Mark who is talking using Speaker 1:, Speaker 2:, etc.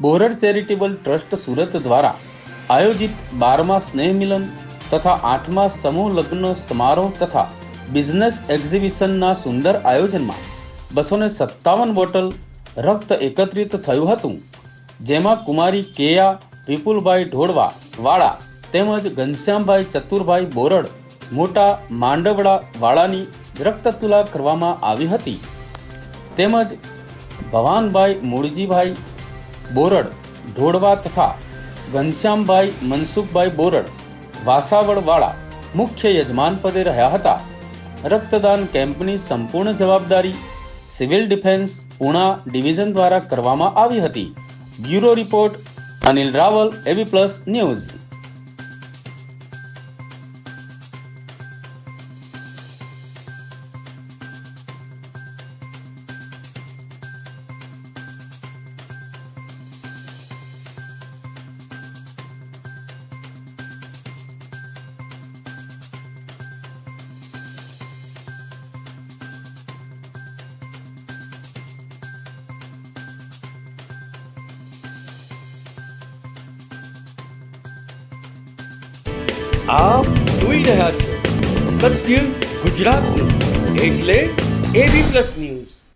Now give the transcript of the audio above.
Speaker 1: બોરડ charitable trust Surat દ્વારા આયોજિત બારમા સ્નેહ મિલન તથા આઠમા સમૂહ લગ્ન સમારોહ તથા બિઝનેસ એક્ઝિબિશનના સુંદર આયોજનમાં બસોને સત્તાવન બોટલ રક્ત એકત્રિત થયું હતું, જેમાં કુમારી કેયા, વિપુલભાઈ ઢોળવા વાળા તેમજ ઘનશ્યામભાઈ ચતુરભાઈ બોરડ, મોટા માંડવડા વાળાની રક્તતુલા કરવામાં આવી હતી. તેમજ ભવાનભાઈ મૂળજીભાઈ બોરડ, ઢોળવા તથા ઘનશ્યામભાઈ, મનસુખભાઈ બોરડ વાસાવડવાળા મુખ્ય યજમાન પદે રહ્યા હતા. રક્તદાન કેમ્પની સંપૂર્ણ જવાબદારી સિવિલ ડિફેન્સ પુણા ડિવિઝન દ્વારા કરવામાં આવી હતી. Bureau report, Anil Raval, AB plus News.
Speaker 2: આપ જોઈ રહ્યા છો સત્ય ગુજરાતનું. એટલે એબી પ્લસ ન્યૂઝ